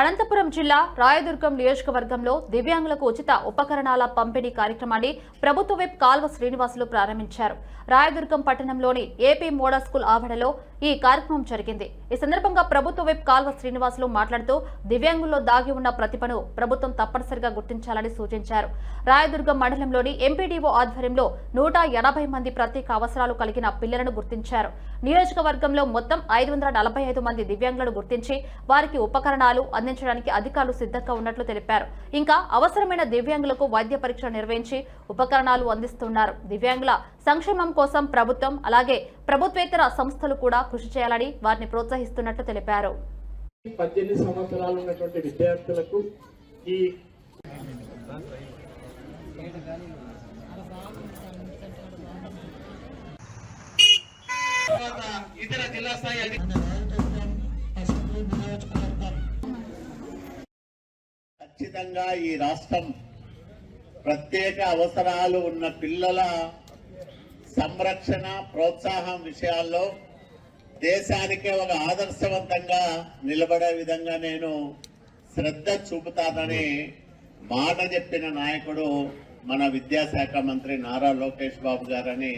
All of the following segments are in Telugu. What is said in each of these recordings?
అనంతపురం జిల్లా రాయదుర్గం నియోజకవర్గంలో దివ్యాంగులకు ఉచిత ఉపకరణాల పంపిణీ కార్యక్రమాన్ని ప్రభుత్వ విప్ కాల్వ శ్రీనివాసులు ప్రారంభించారు. రాయదుర్గం పట్టణంలోని ఏపీ మోడల్ స్కూల్ ఆవరణలో ఈ కార్యక్రమం జరిగింది. ఈ సందర్భంగా ప్రభుత్వ విప్ కాల్వ శ్రీనివాసులు మాట్లాడుతూ దివ్యాంగుల్లో దాగి ఉన్న ప్రతిభను ప్రభుత్వం తప్పనిసరిగా గుర్తించాలని సూచించారు. రాయదుర్గం మండలంలోని ఎంపీడీఓ ఆధ్వర్యంలో నూట ఎనభై మంది ప్రత్యేక అవసరాలు కలిగిన పిల్లలను గుర్తించారు. నియోజకవర్గంలో మొత్తం ఐదు వందల నలభై ఐదు మంది దివ్యాంగులను గుర్తించి వారికి ఉపకరణాలు అందించడానికి అధికారులు సిద్ధంగా ఉన్నట్లు తెలిపారు. ఇంకా అవసరమైన దివ్యాంగులకు వైద్య పరీక్ష నిర్వహించి ఉపకరణాలు అందిస్తున్నారు. దివ్యాంగుల సంక్షేమం కోసం ప్రభుత్వం అలాగే ప్రభుత్వేతర సంస్థలు కూడా కృషి చేయాలని వారిని ప్రోత్సహిస్తున్నట్లు తెలిపారు. పద్దెనిమిది సంవత్సరాలు ఉన్నటువంటి విద్యార్థులకు ఈ ఇతర జిల్లా స్థాయి ఖచ్చితంగా ఈ రాష్ట్రం ప్రత్యేక అవసరాలు ఉన్న పిల్లల సంరక్షణ ప్రోత్సాహం విషయాల్లో దేశానికే ఒక ఆదర్శవంతంగా నిలబడే విధంగా నేను శ్రద్ధ చూపుతానని మాట చెప్పిన నాయకుడు మన విద్యాశాఖ మంత్రి నారా లోకేష్ బాబు గారని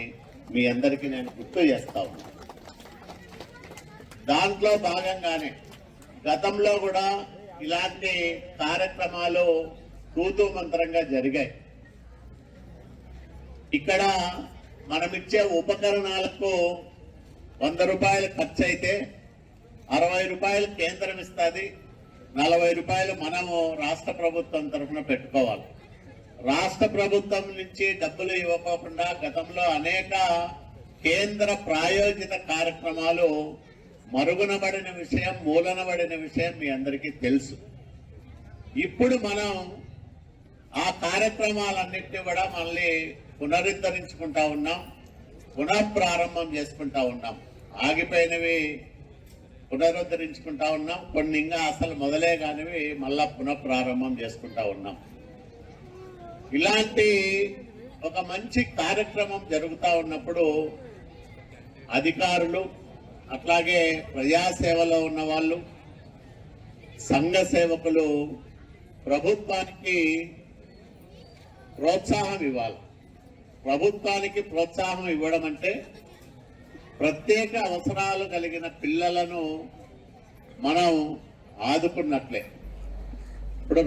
మీ అందరికీ నేను గుర్తు చేస్తా ఉన్నా. దాంట్లో భాగంగానే గతంలో కూడా ఇలాంటి కార్యక్రమాలు తూతూ మంత్రంగా జరిగాయి. ఇక్కడ మనమిచ్చే ఉపకరణాలకు వంద రూపాయలు ఖర్చు అయితే అరవై రూపాయలు కేంద్రం ఇస్తుంది నలభై రూపాయలు మనము రాష్ట్ర ప్రభుత్వం తరఫున పెట్టుకోవాలి. రాష్ట్ర ప్రభుత్వం నుంచి డబ్బులు ఇవ్వకోకుండా గతంలో అనేక కేంద్ర ప్రాయోజిత కార్యక్రమాలు మరుగునబడిన విషయం మూలనబడిన విషయం మీ అందరికీ తెలుసు. ఇప్పుడు మనం ఆ కార్యక్రమాలన్నింటినీ కూడా మళ్ళీ పునరుద్ధరించుకుంటా ఉన్నాం పునఃప్రారంభం చేసుకుంటా ఉన్నాం. ఆగిపోయినవి పునరుద్ధరించుకుంటా ఉన్నాం కొన్ని ఇంకా అసలు మొదలే కానివి మళ్ళా పునఃప్రారంభం చేసుకుంటా ఉన్నాం. ఇలాంటి ఒక మంచి కార్యక్రమం జరుగుతూ ఉన్నప్పుడు అధికారులు అట్లాగే ప్రజాసేవలో ఉన్న వాళ్ళు సంఘ సేవకులు ప్రభుత్వానికి ప్రోత్సాహం ఇవ్వాలి. ప్రభుత్వానికి ప్రోత్సాహం ఇవ్వడం అంటే ప్రత్యేక అవసరాలు కలిగిన పిల్లలను మనం ఆదుకున్నట్లే. ఇప్పుడు